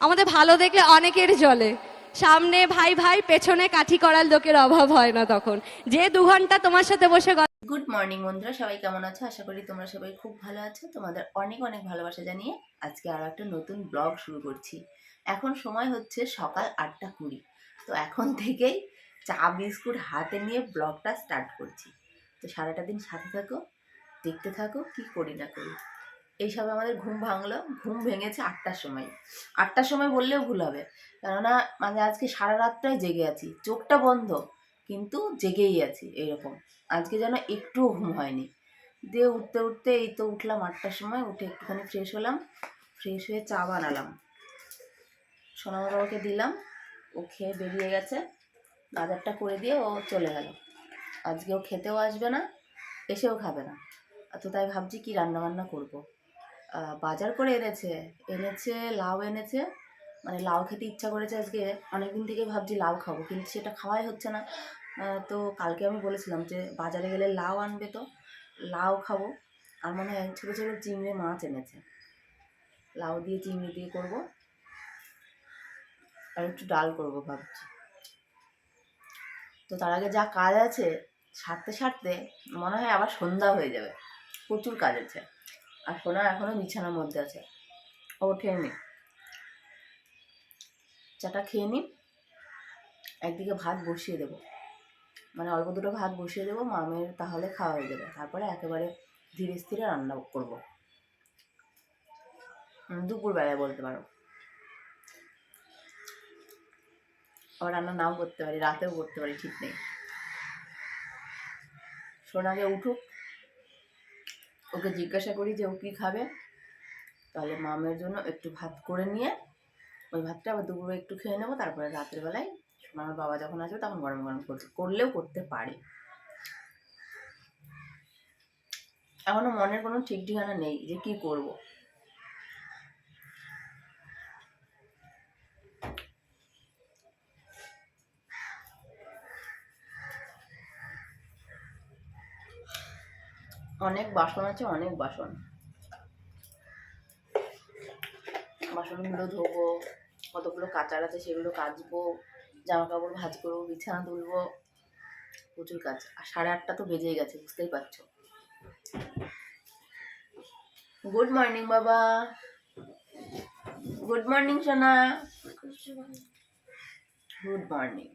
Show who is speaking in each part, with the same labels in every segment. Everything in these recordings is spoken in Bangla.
Speaker 1: আমাদের ভালো দেখলে অনেকের জলে। সামনে ভাই ভাই, পেছনে কাঠি করার লোকের অভাব হয় না তখন। যে দু ঘণ্টা তোমার সাথে বসে
Speaker 2: গুড মর্নিং বন্ধুরা, সবাই কেমন আছো? আশা করি তোমরা সবাই খুব ভালো আছো। তোমাদের অনেক অনেক ভালোবাসা জানিয়ে আজকে আর একটা নতুন ব্লগ শুরু করছি। এখন সময় হচ্ছে সকাল আটটা কুড়ি। তো এখন থেকেই চা, বিস্কুট হাতে নিয়ে ব্লগটা স্টার্ট করছি। তো সারাটা দিন সাথে থাকো, দেখতে থাকো, কি করি না করি। এইসব আমাদের ঘুম ভাঙলো। ঘুম ভেঙেছে আটটার সময়। আটটার সময় বললেও ভুল হবে। কেননা মানে আজকে সারা রাতটাই জেগে আছি। চোখটা বন্ধ, কিন্তু জেগেই আছি এইরকম। আজকে যেন একটুও ঘুম হয়নি। দিয়ে উঠতে উঠতে এই তো উঠলাম আটটার সময়, উঠে একটুখানি ফ্রেশ হলাম। ফ্রেশ হয়ে চা বানালাম। সোনামা বাবাকে দিলাম। ও খেয়ে বেরিয়ে গেছে। বাজারটা করে দিয়ে ও চলে গেল। আজকে ও খেতেও আসবে না, এসেও খাবে না। তো তাই ভাবছি কি রান্না বান্না করব। বাজার করে এনেছে। এনেছে, লাউ এনেছে। মানে লাউ খেতে ইচ্ছা করেছে আজকে। অনেকদিন থেকে ভাবছি লাউ খাব, কিন্তু সেটা খাওয়াই হচ্ছে না। তো কালকে আমি বলেছিলাম যে বাজারে গেলে লাউ আনবে তো, লাউ খাব। আর মনে হয় ছোটো ছোটো চিংড়ি মাছ এনেছে। লাউ দিয়ে চিংড়ি দিয়ে করব। আর একটু ডাল করব ভাবছি। তো তার আগে যা কাজ আছে, সারতে সারতে মনে হয় আবার সন্ধ্যা হয়ে যাবে। প্রচুর কাজ আছে। আর সোনা এখনও বিছানার মধ্যে আছে। ও ওঠেনি চাটা খেয়ে নিই একদিকে ভাত বসিয়ে দেবো। মানে অল্প দুটো ভাত বসিয়ে দেবো, মামের তাহলে খাওয়া হয়ে যাবে। তারপরে একেবারে ধীরে স্থিরে রান্না করব। দুপুরবেলায় বলতে পারো। আবার রান্না নাও করতে পারি, রাতেও করতে পারি, ঠিক নেই। সোনাকে উঠুক ওকে জিজ্ঞাসা করি যে ও কী খাবে? তাহলে মামের জন্য একটু ভাত করে নিয়ে ওই ভাতটা আবার দুপুরে একটু খেয়ে নেব, তারপরে রাত্রেবেলায় আমার বাবা যখন আসবে তখন গরম গরম করতে, করলেও করতে পারে। এখনও মনের কোনো ঠিক ঠিকানা নেই যে কি করব। অনেক বাসন আছে, অনেক বাসন। বাসনগুলো ধোবো, কতগুলো কাচার আছে সেগুলো কাচবো জামা কাপড় ভাজ করব বিছানা তুলবো, প্রচুর কাজ। আর সাড়ে আটটা তো বেজেই গেছে, বুঝতেই পারছ। গুড মর্নিং বাবা। গুড মর্নিং সোনা। গুড মর্নিং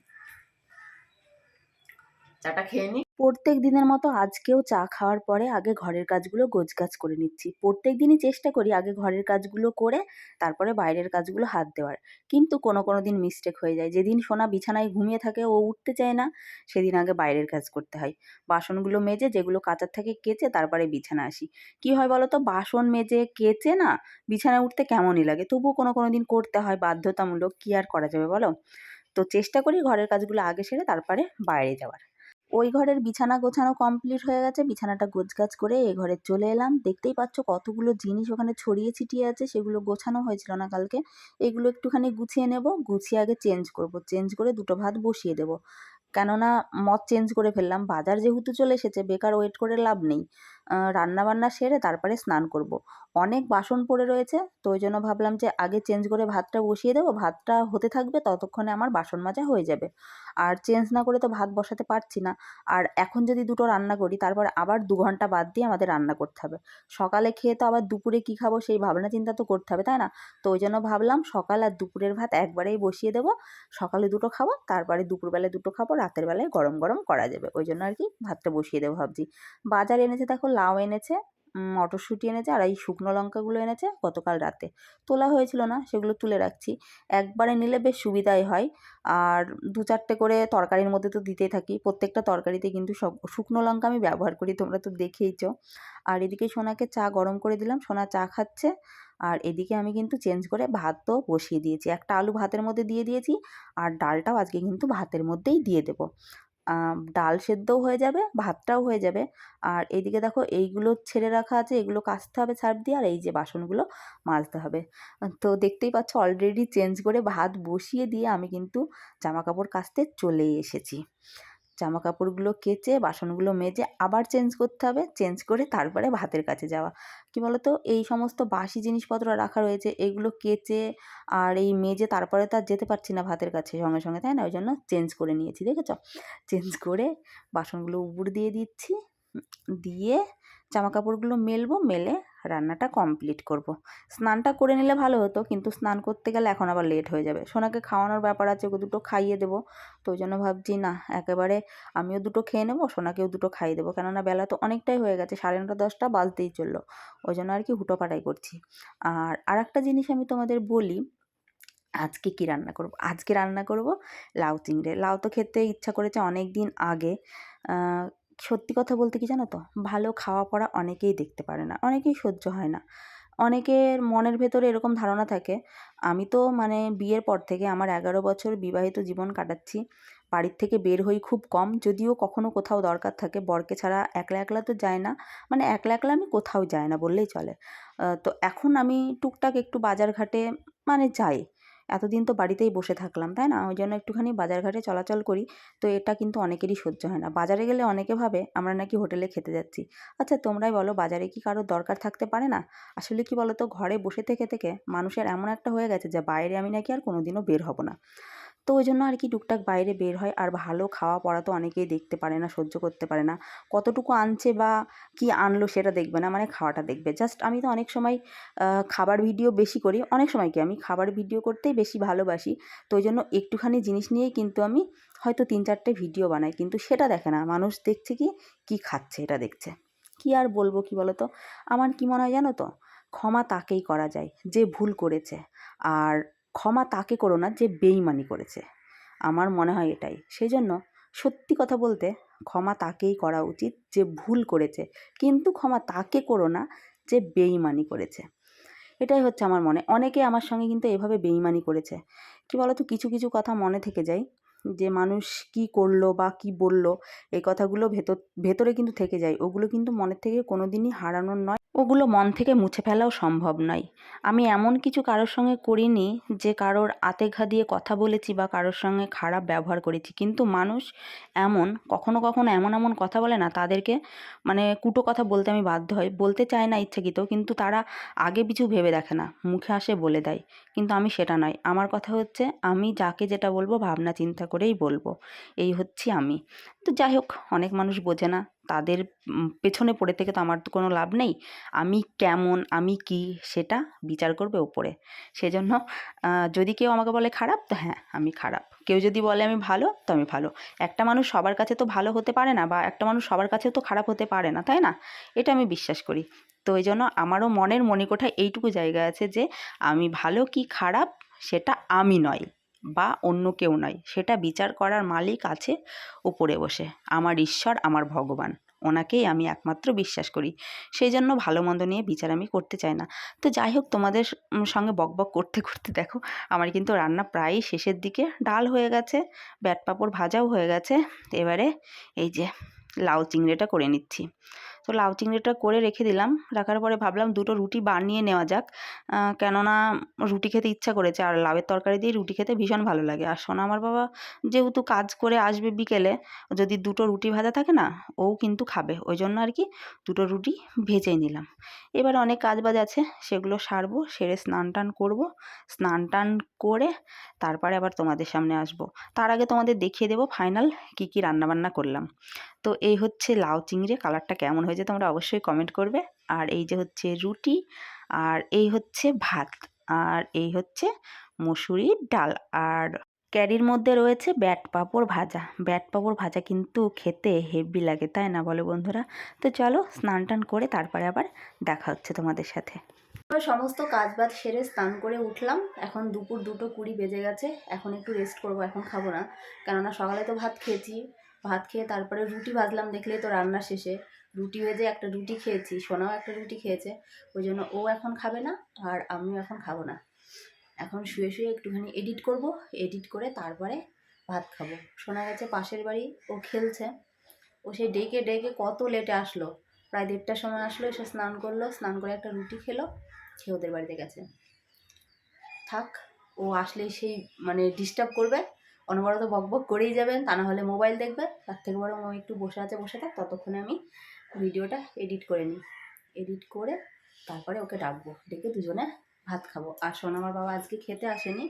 Speaker 2: চাটা খেয়ে নি।
Speaker 3: প্রত্যেক দিনের মতো আজকেও চা খাওয়ার পরে আগে ঘরের কাজগুলো গোছগাছ করে নিচ্ছি। প্রত্যেক দিনই চেষ্টা করি আগে ঘরের কাজগুলো করে তারপরে বাইরের কাজগুলো হাত দেওয়ার। কিন্তু কোনো কোনো দিন মিস্টেক হয়ে যায়। যেদিন সোনা বিছানায় ঘুমিয়ে থাকে ও উঠতে চায় না, সেদিন আগে বাইরের কাজ করতে হয়। বাসনগুলো মেজে যেগুলো কাচার থাকে কেচে তারপরে বিছানা আসি। কি হয় বলো তো? বাসন মেজে কেচে না বিছানায় উঠতে কেমনই লাগে? তবুও কোনো কোনো দিন করতে হয়। বাধ্যতামূলক কি আর করা যাবে বলো? তো চেষ্টা করি ঘরের কাজগুলো আগে সেরে তারপরে বাইরে যাওয়ার। ওই ঘরের বিছানা গোছানো কমপ্লিট হয়ে গেছে। বিছানাটা গোছগাছ করে এ ঘরে চলে এলাম। দেখতেই পাচ্ছ কতগুলো জিনিস ওখানে ছড়িয়ে ছিটিয়ে আছে, সেগুলো গোছানো হয়েছিল না কালকে। এগুলো একটুখানি গুছিয়ে নেব, গুছিয়ে আগে চেঞ্জ করব। চেঞ্জ করে দুটো ভাত বসিয়ে দেব। কেননা মদ চেঞ্জ করে ফেললাম। বাজার যেহেতু চলে এসেছে, বেকার ওয়েট করে লাভ নেই। রান্না বান্না সেরে তারপরে স্নান করব। অনেক বাসন পড়ে রয়েছে, তো ওই জন্য ভাবলাম যে আগে চেঞ্জ করে ভাতটা বসিয়ে দেবো, ভাতটা হতে থাকবে ততক্ষণে আমার বাসন মাজা হয়ে যাবে। আর চেঞ্জ না করে তো ভাত বসাতে পারছি না। আর এখন যদি দুটো রান্না করি, তারপর আবার দু ঘণ্টা বাদ দিয়ে আমাদের রান্না করতে হবে। সকালে খেয়ে তো আবার দুপুরে কী খাব সেই ভাবনা চিন্তা তো করতে হবে, তাই না? তো ওই জন্য ভাবলাম সকাল আর দুপুরের ভাত একবারেই বসিয়ে দেবো। সকালে দুটো খাব, তারপরে দুপুরবেলায় দুটো খাব, রাতের বেলায় গরম গরম করা যাবে। ওই জন্য আর কি ভাতটা বসিয়ে দেবো ভাবছি। বাজার এনেছে দেখো লাউ এনেছে মটরশুঁটি এনেছে আর এই শুকনো লঙ্কাগুলো এনেছে গতকাল রাতে। তোলা হয়েছিল না, সেগুলো তুলে রাখছি। একবারে নিলে বেশ সুবিধাই হয়। আর দু চারটে করে তরকারির মধ্যে তো দিতেই থাকি। প্রত্যেকটা তরকারিতে কিন্তু সব, শুকনো লঙ্কা আমি ব্যবহার করি, তোমরা তো দেখেইছো। আর এদিকে সোনাকে চা গরম করে দিলাম, সোনা চা খাচ্ছে। আর এদিকে আমি কিন্তু চেঞ্জ করে ভাতও বসিয়ে দিয়েছি। একটা আলু ভাতের মধ্যে দিয়ে দিয়েছি, আর ডালটাও আজকে কিন্তু ভাতের মধ্যেই দিয়ে দেবো। ডাল সেদ্ধও হয়ে যাবে, ভাতটাও হয়ে যাবে। আর এইদিকে দেখো এইগুলো ছেড়ে রাখা আছে, এগুলো কাচতে হবে সার্ফ দিয়ে, আর এই যে বাসনগুলো মাজতে হবে। তো দেখতেই পাচ্ছ অলরেডি চেঞ্জ করে ভাত বসিয়ে দিয়ে আমি কিন্তু জামা কাপড় কাচতে চলে এসেছি। জামা কাপড়গুলো কেচে, বাসনগুলো মেজে আবার চেঞ্জ করতে হবে। চেঞ্জ করে তারপরে ভাতের কাছে যাওয়া। কি বলতো? এই সমস্ত বাসি জিনিসপত্র রাখা রয়েছে, এগুলো কেচে আর এই মেজে তারপরে তো আর যেতে পারছি না ভাতের কাছে সঙ্গে সঙ্গে, তাই না? ওই জন্য চেঞ্জ করে নিয়েছি, দেখেছ? চেঞ্জ করে বাসনগুলো উপর দিয়ে দিচ্ছি। দিয়ে জামা কাপড়গুলো মেলবো, মেলে রান্নাটা কমপ্লিট করব। স্নানটা করে নিলে ভালো হতো, কিন্তু স্নান করতে গেলে এখন আবার লেট হয়ে যাবে। সোনাকে খাওয়ানোর ব্যাপার আছে, ওকে দুটো খাইয়ে দেবো। তো ওই জন্য ভাবছি, না, একেবারে আমিও দুটো খেয়ে নেব, সোনাকেও দুটো খাইয়ে দেবো। কেননা বেলা তো অনেকটাই হয়ে গেছে, সাড়ে নটা দশটা বাজতেই চলল। ওই জন্য আর কি হুটোপাটাই করছি। আর আরেকটা জিনিস আমি তোমাদের বলি, আজকে কি রান্না করব? আজকে রান্না করব লাউ চিংড়ে। লাউ তো খেতে ইচ্ছা করেছে অনেক দিন আগে সত্যি কথা বলতে কি জানো তো? ভালো খাওয়া পড়া অনেকেই দেখতে পারে না, অনেকেই সহ্য হয় না। অনেকের মনের ভেতরে এরকম ধারণা থাকে, আমি তো মানে বিয়ের পর থেকে আমার এগারো বছর বিবাহিত জীবন কাটাচ্ছি, বাড়ির থেকে বের হই খুব কম, যদিও কখনো কোথাও দরকার থাকে, বরকে ছাড়া একলা একলা তো যায় না মানে একলা একলা আমি কোথাও যাই না বললেই চলে। তো এখন আমি টুকটাক একটু বাজার ঘাটে মানে যাই এতদিন তো বাড়িতেই বসে থাকলাম, তাই না? ওই জন্য একটুখানি বাজারঘাটে চলাচল করি, তো এটা কিন্তু অনেকেরই সহ্য হয় না। বাজারে গেলে অনেকে ভাবে, আমরা নাকি হোটেলে খেতে যাচ্ছি। আচ্ছা তোমরাই বলো, বাজারে কি কারোর দরকার থাকতে পারে না? আসলে কি বলো তো ঘরে বসে থেকে থেকে মানুষের এমন একটা হয়ে গেছে যে, বাইরে আমি নাকি আর কোনোদিনও বের হব না। তো ওই জন্য আর কি টুকটাক বাইরে বের হয়। আর ভালো খাওয়া পড়া তো অনেকেই দেখতে পারে না, সহ্য করতে পারে না। কতটুকু আনছে বা কি আনলো সেটা দেখবে না মানে খাওয়াটা দেখবে। জাস্ট আমি তো অনেক সময় খাবার ভিডিও বেশি করি। অনেক সময় কি আমি খাবার ভিডিও করতেই বেশি ভালোবাসি। তো ওই জন্য একটুখানি জিনিস নিয়েই কিন্তু আমি হয়তো তিন চারটে ভিডিও বানাই। কিন্তু সেটা দেখে না। মানুষ দেখছে কি কি খাচ্ছে এটা দেখছে। কি আর বলব কি বলো তো আমার কি মনে হয় জানো তো? ক্ষমা তাকেই করা যায়। যে ভুল করেছে। আর ক্ষমা তাকে করো না যে বেইমানি করেছে। আমার মনে হয় এটাই। সেই জন্য সত্যি কথা বলতে ক্ষমা তাকেই করা উচিত যে ভুল করেছে, কিন্তু ক্ষমা তাকে করো না যে বেইমানি করেছে। এটাই হচ্ছে আমার মনে। অনেকে আমার সঙ্গে কিন্তু এভাবে বেইমানি করেছে। কি বলতো? কিছু কিছু কথা মনে থেকে যায় যে মানুষ কি করল বা কি বলল, এই কথাগুলো ভেতর, ভেতরে কিন্তু থেকে যায়। ওগুলো কিন্তু মনের থেকে কোনো দিনই হারানোর নয়। ওগুলো মন থেকে মুছে ফেলাও সম্ভব নয়। আমি এমন কিছু কারোর সঙ্গে করিনি যে কারোর আতে ঘা দিয়ে কথা বলেছি বা কারোর সঙ্গে খারাপ ব্যবহার করেছি। কিন্তু মানুষ এমন, কখনো কখনো এমন এমন কথা বলে না, তাদেরকে মানে কুটো কথা বলতে আমি বাধ্য হই। বলতে চায় না ইচ্ছাকৃত, কিন্তু তারা আগে পিছু ভেবে দেখে না, মুখে আসে বলে দেয়। কিন্তু আমি সেটা নয়, আমার কথা হচ্ছে আমি যাকে যেটা বলব ভাবনা চিন্তা করেই বলব। এই হচ্ছি আমি। তো যাই হোক, অনেক মানুষ বোঝে না। তাদের পেছনে পড়ে থেকে তো আমার তো কোনো লাভ নেই। আমি কেমন, আমি কি সেটা বিচার করবে ওপরে। সেজন্য যদি কেউ আমাকে বলে খারাপ, তো হ্যাঁ আমি খারাপ। কেউ যদি বলে আমি ভালো, তো আমি ভালো। একটা মানুষ সবার কাছে তো ভালো হতে পারে না, বা একটা মানুষ সবার কাছেও তো খারাপ হতে পারে না, তাই না? এটা আমি বিশ্বাস করি। তো এই জন্য আমারও মনের মণিকোঠায় এইটুকু জায়গা আছে যে, আমি ভালো কি খারাপ, সেটা আমি নয়। বা অন্য কেউ নয় সেটা বিচার করার মালিক আছে উপরে বসে। আমার ঈশ্বর, আমার ভগবান। ওনাকেই আমি একমাত্র বিশ্বাস করি। সেই জন্য ভালো মন্দ নিয়ে বিচার আমি করতে চাই না। তো যাই হোক, তোমাদের সঙ্গে বকবক করতে করতে দেখো, আমার কিন্তু রান্না প্রায়ই শেষের দিকে ডাল হয়ে গেছে, ব্যাট পাঁপড় ভাজাও হয়ে গেছে। এবারে এই যে লাউ চিংড়িটা করে নিচ্ছি। তো লাউ চিংড়িটা করে রেখে দিলাম। রাখার পরে ভাবলাম দুটো রুটি বানিয়ে নেওয়া যাক। কেননা রুটি খেতে ইচ্ছা করেছে আর লাউয়ের তরকারি দিয়ে রুটি খেতে ভীষণ ভালো লাগে। আর সোনা আমার বাবা যেহেতু কাজ করে আসবে বিকেলে, যদি দুটো রুটি ভাজা থাকে না, ও কিন্তু খাবে। ওই জন্য আর কি দুটো রুটি ভেজে নিলাম। এবার অনেক কাজ বাজ আছে, সেগুলো সারবো, সেরে স্নান টান করব। স্নান টান করে তারপরে আবার তোমাদের সামনে আসব। তার আগে তোমাদের দেখিয়ে দেবো ফাইনাল কী কী রান্নাবান্না করলাম। তো এই হচ্ছে লাউ চিংড়ি, কালারটা কেমন হয়েছে তোমরা অবশ্যই কমেন্ট করবে। আর এই যে হচ্ছে রুটি, আর এই হচ্ছে ভাত, আর এই হচ্ছে মুসুরির ডাল, আর ক্যারির মধ্যে রয়েছে ব্যাট পাঁপড় ভাজা। ব্যাট পাঁপড় ভাজা কিন্তু খেতে হেভি লাগে, তাই না বলে বন্ধুরা? তো চলো স্নান টান করে তারপরে আবার দেখা হচ্ছে তোমাদের সাথে। সমস্ত কাজ বাজ সেরে স্নান করে উঠলাম। এখন দুপুর দুটো কুড়ি বেজে গেছে। এখন একটু রেস্ট করব, এখন খাব না। কেননা সকালে তো ভাত খেয়েছি। ভাত খেয়ে তারপরে রুটি ভাজলাম, দেখলেই তো রান্না শেষে। রুটি ভেজে একটা রুটি খেয়েছি, সোনাও একটা রুটি খেয়েছে। ওই জন্য ও এখন খাবে না আর আমিও এখন খাব না। এখন শুয়ে শুয়ে একটুখানি এডিট করব এডিট করে তারপরে ভাত খাব। শোনা গেছে পাশের বাড়ি, ও খেলছে। ও সেই ডেকে ডেকে কত লেটে আসলো। প্রায় দেড়টার সময় আসলো, এসে স্নান করল, স্নান করে একটা রুটি খেলো, খেয়ে ওদের বাড়িতে গেছে। থাক, ও আসলেই সেই মানে ডিস্টার্ব করবে। অনবরত বক বক করেই যাবেন তা না হলে মোবাইল দেখবে। তার থেকে বরং ও একটু বসে আছে, বসে থাক, ততক্ষণে আমি ভিডিওটা এডিট করে নিই। এডিট করে তারপরে ওকে ডাকবো। ডেকে দুজনে ভাত খাব। আর আমার বাবা আজকে খেতে আসেনি,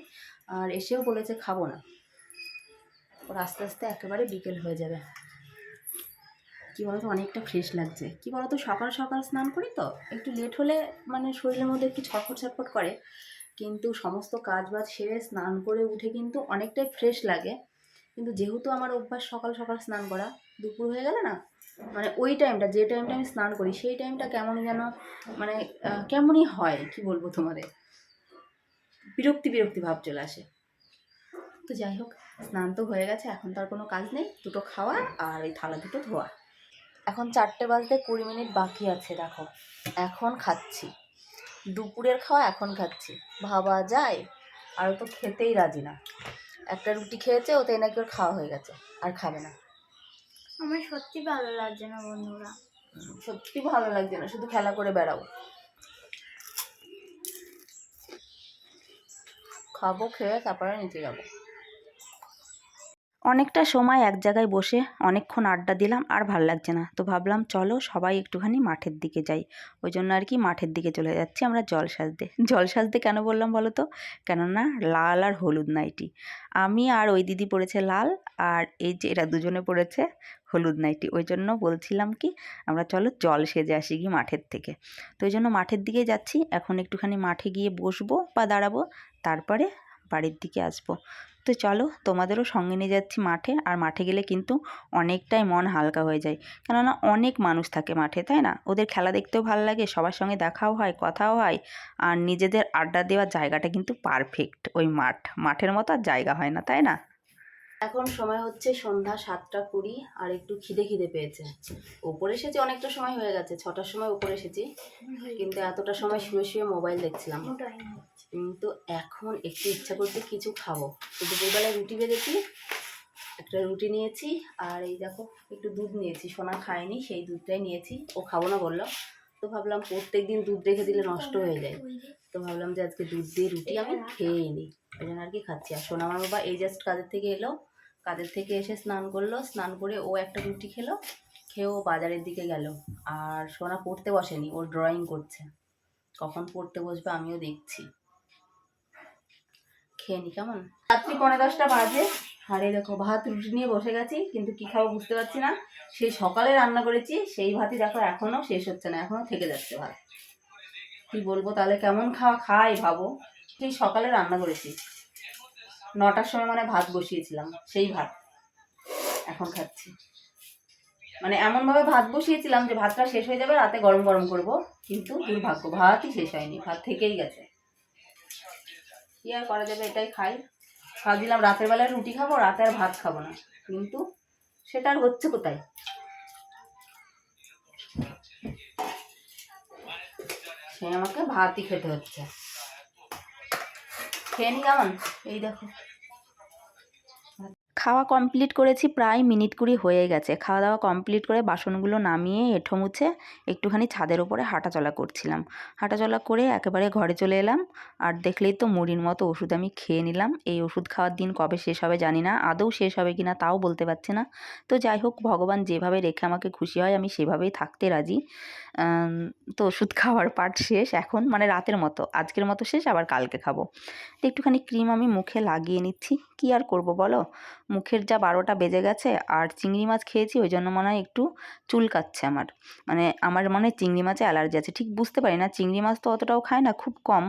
Speaker 3: আর এসেও বলেছে খাব না। ওর আস্তে আস্তে একেবারে বিকেল হয়ে যাবে। কী বলতো, অনেকটা ফ্রেশ লাগছে। কী বলতো, সকাল সকাল স্নান করি তো, একটু লেট হলে মানে শরীরের মধ্যে একটু ছটফট ছটফট করে। কিন্তু সমস্ত কাজ বাজ সেরে স্নান করে উঠে কিন্তু অনেকটাই ফ্রেশ লাগে। কিন্তু যেহেতু আমার অভ্যাস সকাল সকাল স্নান করা, দুপুর হয়ে গেলে না মানে ওই টাইমটা যে টাইমটা আমি স্নান করি, সেই টাইমটা কেমনই যেন মানে কেমনই হয়, কি বলব তোমাদের? বিরক্তি বিরক্তি ভাব চলে আসে। তো যাই হোক, স্নান তো হয়ে গেছে, এখন তো আর কোনো কাজ নেই, দুটো খাওয়া আর ওই থালা দুটো ধোয়া। এখন চারটে বাজতে কুড়ি মিনিট বাকি আছে, দেখো। এখন খাচ্ছি। দুপুরের খাওয়া এখন খাচ্ছি। ভাবা যায়, আর তো খেতেই রাজি না। একটা রুটি খেয়েছে ওতে নাকি ওর খাওয়া হয়ে গেছে, আর খাবে না।
Speaker 4: আমার সত্যি ভালো লাগছে না, বন্ধুরা।
Speaker 3: সত্যি ভালো লাগছে না, শুধু খেলা করে বেড়াবো খাব, খেয়ে তারপরে নিতে যাব। অনেকটা সময় এক জায়গায় বসে অনেকক্ষণ আড্ডা দিলাম, আর ভালো লাগছে না। তো ভাবলাম, চলো সবাই একটুখানি মাঠের দিকে যাই। ওই জন্য আর কি মাঠের দিকে চলে যাচ্ছি আমরা জল সাজতে। জল সাজতে কেন বললাম বলো তো? কেননা লাল আর হলুদ নাইটি। আমি আর ওই দিদি পড়েছে লাল, আর এই যে এরা দুজনে পড়েছে হলুদ নাইটি। ওই জন্য বলছিলাম কি, আমরা চলো জল সেজে আসি গিয়ে মাঠের থেকে। তো ওই জন্য মাঠের দিকে যাচ্ছি। এখন একটুখানি মাঠে গিয়ে বসবো বা দাঁড়াবো, তারপরে বাড়ির দিকে আসব। তো চলো তোমাদেরও সঙ্গে নিয়ে যাচ্ছি মাঠে। আর মাঠে গেলে কিন্তু অনেকটাই মন হালকা হয়ে যায়। কেননা অনেক মানুষ থাকে মাঠে, তাই না? ওদের খেলা দেখতেও ভালো লাগে, সবার সঙ্গে দেখাও হয়, কথাও হয়। আর নিজেদের আড্ডা দেওয়ার জায়গাটা কিন্তু পারফেক্ট ওই মাঠ। মাঠের মতো আর জায়গা হয় না, তাই না? এখন সময় হচ্ছে সন্ধ্যা সাতটা কুড়ি আর একটু খিদে খিদে পেয়েছে। ওপরে এসেছি অনেকটা সময় হয়ে গেছে ছটার সময় উপরে এসেছি। কিন্তু এতটা সময় শুয়ে শুয়ে মোবাইল দেখছিলাম। কিন্তু এখন একটু ইচ্ছা করতে কিছু খাব। তো দুপুরবেলায় রুটি বেঁধেছি একটা রুটি নিয়েছি আর এই দেখো একটু দুধ নিয়েছি। সোনা খায়নি সেই দুধটাই নিয়েছি। ও খাব না বলল। তো ভাবলাম প্রত্যেক দিন দুধ রেখে দিলে নষ্ট হয়ে যায়। তো ভাবলাম যে আজকে দুধ দিয়ে রুটি আমি খেয়ে নিই ওই জন্য আর কি খাচ্ছি। আর সোনা আমার বাবা এই জাস্ট কাজের থেকে এলো। কাজের থেকে এসে স্নান করল। স্নান করে ও একটা রুটি খেলো খেয়ে ও বাজারের দিকে গেল। আর সোনা পড়তে বসেনি ও ড্রয়িং করছে। কখন পড়তে বসবে আমিও দেখছি। খেয়ে নি কেমন? রাত্রি পনেরো দশটা বাজে। আর এই দেখো ভাত রুটি নিয়ে বসে গেছি কিন্তু কি খাব বুঝতে পারছি না। সেই সকালে রান্না করেছি সেই ভাতই দেখো এখনও শেষ হচ্ছে না এখনও থেকে যাচ্ছে ভাত। কি বলব? তাহলে কেমন খাওয়া খাই ভাবো। সেই সকালে রান্না করেছি। নটার সময় মানে ভাত বসিয়েছিলাম, সেই ভাত এখন খাচ্ছি। মানে এমনভাবে ভাত বসিয়েছিলাম যে ভাতটা শেষ হয়ে যাবে, রাতে গরম গরম করব। কিন্তু দুর্ভাগ্য, ভাতই শেষ হয়নি, ভাত থেকেই গেছে। কি আর করা যাবে, এটাই খাই। ভাবছিলাম রাতের বেলায় রুটি খাব, রাতে আর ভাত খাব না। কিন্তু সেটা আর হচ্ছে কোথায়? সে আমাকে ভাতই খেতে হচ্ছে। খেয়ে নি কেমন? এই দেখো। খাওয়া কমপ্লিট করেছি প্রায় মিনিট কুড়ি হয়ে গেছে। খাওয়া দাওয়া কমপ্লিট করে বাসনগুলো নামিয়ে, এঁঠো মুছে, একটুখানি ছাদের ওপরে হাঁটাচলা করছিলাম। হাঁটাচলা করে একেবারে ঘরে চলে এলাম। আর দেখলেই তো মুড়ির মতো ওষুধ আমি খেয়ে নিলাম। এই ওষুধ খাওয়ার দিন কবে শেষ হবে জানি না। আদৌ শেষ হবে কি না তাও বলতে পারছি না। তো যাই হোক, ভগবান যেভাবে রেখে আমাকে খুশি হয়, আমি সেভাবেই থাকতে রাজি। তো ওষুধ খাওয়ার পার্ট শেষ এখন মানে রাতের মতো। আজকের মতো শেষ, আবার কালকে খাব। তো একটুখানি ক্রিম আমি মুখে লাগিয়ে নিচ্ছি। কি আর করব বলো? মুখের যা বারোটা বেজে গেছে, আর চিংড়ি মাছ খেয়েছি, ওই জন্য মনে হয় একটু চুলকাচ্ছে আমার। মানে আমার মনে হয় চিংড়ি মাছে অ্যালার্জি আছে। ঠিক বুঝতে পারি না, চিংড়ি মাছ তো অতটাও খায় না, খুব কম।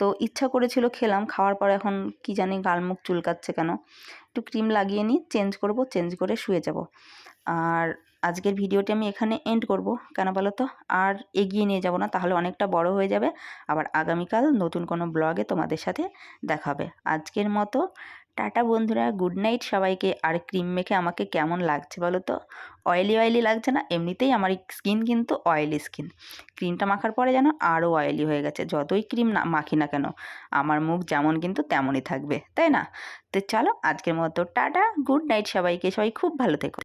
Speaker 3: তো ইচ্ছা করেছিল খেলাম, খাওয়ার পর এখন কি জানি গাল মুখ চুলকাচ্ছে কেন। একটু ক্রিম লাগিয়ে নিই চেঞ্জ করব চেঞ্জ করে শুয়ে যাব। আর আজকের ভিডিওটি আমি এখানে এন্ড করব। কেন বলো তো? আর এগিয়ে নিয়ে যাব না, তাহলে অনেকটা বড় হয়ে যাবে। আবার আগামীকাল নতুন কোনো ব্লগে তোমাদের সাথে দেখাবে আজকের মতো। টাটা বন্ধুরা গুড নাইট সবাইকে। আর ক্রিম মেখে আমাকে কেমন লাগছে বলো তো? অয়েলি অয়েলি লাগছে না? এমনিতেই আমার স্কিন কিন্তু অয়েলি স্কিন ক্রিমটা মাখার পরে যেন আরও অয়েলি হয়ে গেছে। যতই ক্রিম না, মাখি না কেন, আমার মুখ যেমন কিন্তু তেমনই থাকবে, তাই না? তো চলো আজকের মতো। টাটা গুড নাইট সবাইকে। সবাই খুব ভালো থেকো।